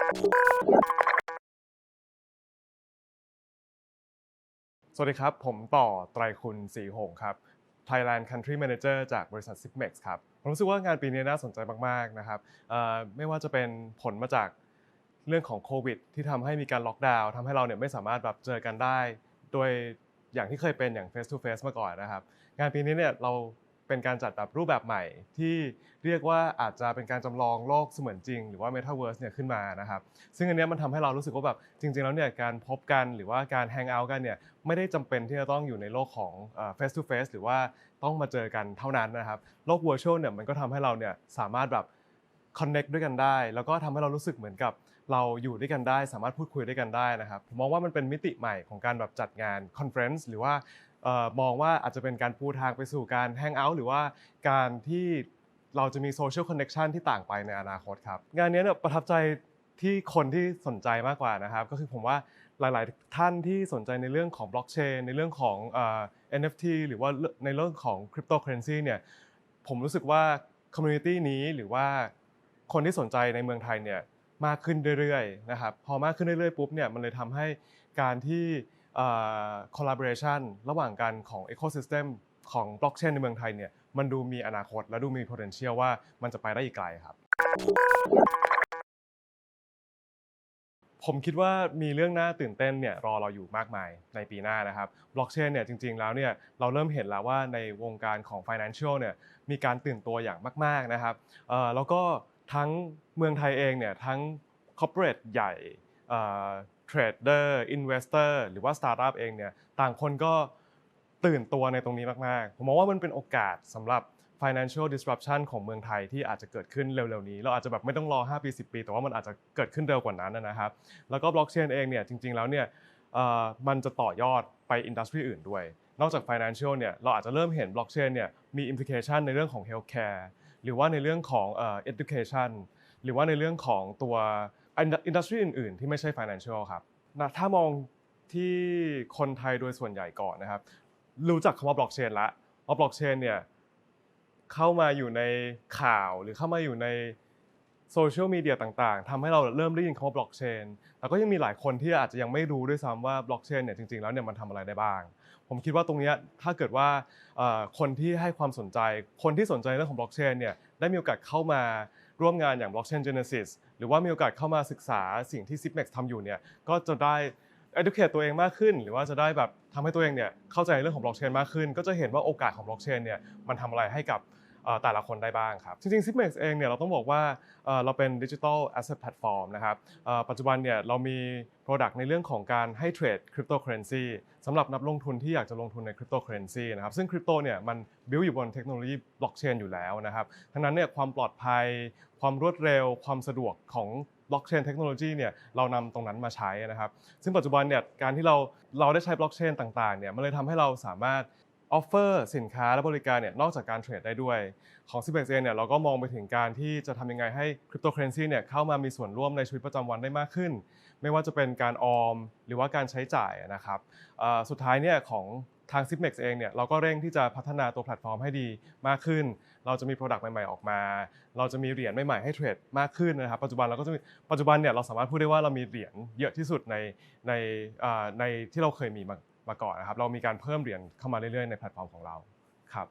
สวัสดีครับ ผมต่อไตรคุณศรีหงครับ Thailand Country Manager จากบริษัท Sigmex ครับ ผมรู้สึกว่างานปีนี้น่าสนใจมาก ๆ นะครับ ไม่ว่าจะเป็นผลมาจากเรื่องของโควิด ที่ทำให้มีการล็อกดาวน์ทำให้เราเนี่ยไม่สามารถแบบเจอกันได้ โดยอย่างที่เคยเป็นอย่าง face to face มาก่อนนะครับ งานปีนี้เนี่ยเรา เป็นการจัดแบบรูปแบบใหม่ ที่เรียกว่าอาจจะเป็นการจำลองโลกเสมือนจริง หรือว่า Metaverse เนี่ยขึ้นมานะครับซึ่งอันนี้มันทำให้เรารู้สึกว่าแบบจริง ๆ แล้วเนี่ยการพบกันหรือว่าการแฮงเอาท์กันเนี่ยไม่ได้จำเป็นที่จะต้องอยู่ในโลกของเฟสทูเฟสหรือว่าต้องมาเจอกันเท่านั้นนะครับโลก virtual เนี่ยมันก็ทำให้เราเนี่ยสามารถแบบ connect ด้วยกันได้ แล้วก็ทำให้เรารู้สึกเหมือนกับเราอยู่ด้วยกันได้ สามารถพูดคุยด้วยกันได้นะครับผมมองว่ามันเป็นมิติใหม่ของการแบบจัดงานคอนเฟรนซ์หรือว่า มองว่าอาจจะเป็นการปูทางไปสู่การแฮงเอาท์หรือว่าการที่เราจะมีโซเชียลคอนเน t ชันที่ต่างไปในอนาคตครับ งานนี้เนี่ยประทับใจที่คนที่สนใจมากกว่านะครับ ก็คือผมว่าหลาย ๆ ท่านที่สนใจในเรื่องของบล็อกเชนในเรื่องของเอ่อ NFT หรือว่าในเรื่องของคริปโตเคอเรนซีเนี่ยผมรู้สึกว่าคอมมูนิตี้นี้หรือว่าคนที่สนใจในเมืองไทยเนี่ยมากขึ้นเรื่อย ๆ นะครับ พอมากขึ้นเรื่อย ๆ ปุ๊บเนี่ยมันเลยทำให้การที่ collaboration ระหว่างกันของ ecosystem ของบล็อกเชนในเมืองไทยเนี่ยมันดูมีอนาคตและดูมี potential ว่ามันจะไปได้อีกไกลครับ ผมคิดว่ามีเรื่องน่าตื่นเต้นเนี่ยรอเราอยู่มากมายในปีหน้านะครับบล็อกเชนเนี่ยจริง ๆ แล้วเนี่ยเราเริ่มเห็นแล้วว่าในวงการของ Financial เนี่ยมีการตื่นตัวอย่างมาก ๆนะครับเอ่อแล้วก็ทั้งเมืองไทยเองเนี่ยทั้ง Corporate ใหญ่ เทรดเดอร์อินเวสเตอร์หรือว่าสตาร์ทอัพเองเนี่ยต่างคนก็ตื่นตัวในตรงนี้มากๆ ผมมองว่ามันเป็นโอกาสสำหรับ financial disruption ของเมืองไทยที่อาจจะเกิดขึ้นเร็วๆนี้ เราอาจจะแบบไม่ต้องรอ 5 ปี 10 ปี แต่ว่ามันอาจจะเกิดขึ้นเร็วกว่านั้นนะครับ แล้วก็บล็อกเชนเองเนี่ยจริงๆแล้วเนี่ยมันจะต่อยอดไปอินดัสทรีอื่นด้วย นอกจาก financial เนี่ยเราอาจจะเริ่มเห็นบล็อกเชนเนี่ยมี implication ในเรื่องของ healthcare หรือว่าในเรื่องของ education หรือว่าในเรื่องของตัว อินดัสทรีอื่นๆ ที่ไม่ใช่ financial ครับนะถ้ามองที่คนไทยโดยส่วนใหญ่ก่อนนะครับ รู้จักคำว่าบล็อกเชนละว่าบล็อกเชนเนี่ยเข้ามาอยู่ในข่าวหรือเข้ามาอยู่ในโซเชียลมีเดียต่างๆทำให้เราเริ่มได้ยินคำว่าบล็อกเชนแต่ก็ยังมีหลายคนที่อาจจะยังไม่รู้ด้วยซ้ำว่าบล็อกเชนเนี่ยจริงๆแล้วเนี่ยมันทำอะไรได้บ้าง ผมคิดว่าตรงนี้ถ้าเกิดว่าคนที่ให้ความสนใจ คนที่สนใจเรื่องของบล็อกเชนเนี่ยได้มีโอกาสเข้ามา ร่วมงานอย่าง Blockchain Genesis หรือว่ามีโอกาสเข้ามาศึกษาสิ่งที่ Zipmex ทำอยู่เนี่ยก็จะได้ educate ตัวเองมากขึ้น หรือว่าจะได้แบบทำให้ตัวเองเนี่ยเข้าใจเรื่องของ Blockchain มากขึ้น ก็จะเห็นว่าโอกาสของ Blockchain เนี่ยมันทำอะไรให้กับ แต่ละคนได้บ้างครับ จริงๆ Zipmex เองเนี่ยเราต้องบอกว่าเราเป็น Digital Asset Platform นะครับปัจจุบันเนี่ยเรามี Product ในเรื่องของการให้เทรดคริปโตเคอเรนซีสำหรับนักลงทุนที่อยากจะลงทุนในคริปโตเคอเรนซีนะครับซึ่งคริปโตเนี่ยมันบิวอยู่บนเทคโนโลยีบล็อกเชนอยู่แล้วนะครับทั้งนั้นเนี่ยความปลอดภัย ความรวดเร็ว ความสะดวกของบล็อกเชนเทคโนโลยีเนี่ยเรานำตรงนั้นมาใช้นะครับ ซึ่งปัจจุบันเนี่ยการที่เราเราได้ใช้บล็อกเชนต่างๆเนี่ยมันเลยทำให้เราสามารถ ออฟเฟอร์สินค้าและบริการเนี่ยนอกจากการเทรดได้ด้วย ของ c ิ x เองเนี่ยเราก็มองไปถึงการที่จะทำยังไงให้คริปโตเคอเรนซีเนี่ยเข้ามามีส่วนร่วมในชีวิตประจำวันได้มากขึ้น ไม่ว่าจะเป็นการออมหรือว่าการใช้จ่ายนะครับสุดท้ายเนี่ยของทาง Zipmex เองเนี่ยเราก็เร่งที่จะพัฒนาตัวแพลตฟอร์มให้ดีมากขึ้น เราจะมี Product ใหม่ ๆ ออกมา เราจะมีเหรียญใหม่ ๆ ให้เทรดมากขึ้นนะครับ ปัจจุบันเราก็จะปัจจุบันเนี่ยเราสามารถพูดได้ว่าเรามีเหรียญเยอะที่สุดในในในที่เราเคยมีมา มาก่อนนะครับ เรามีการเพิ่มเหรียญเข้ามาเรื่อยๆในแพลตฟอร์มของเราครับ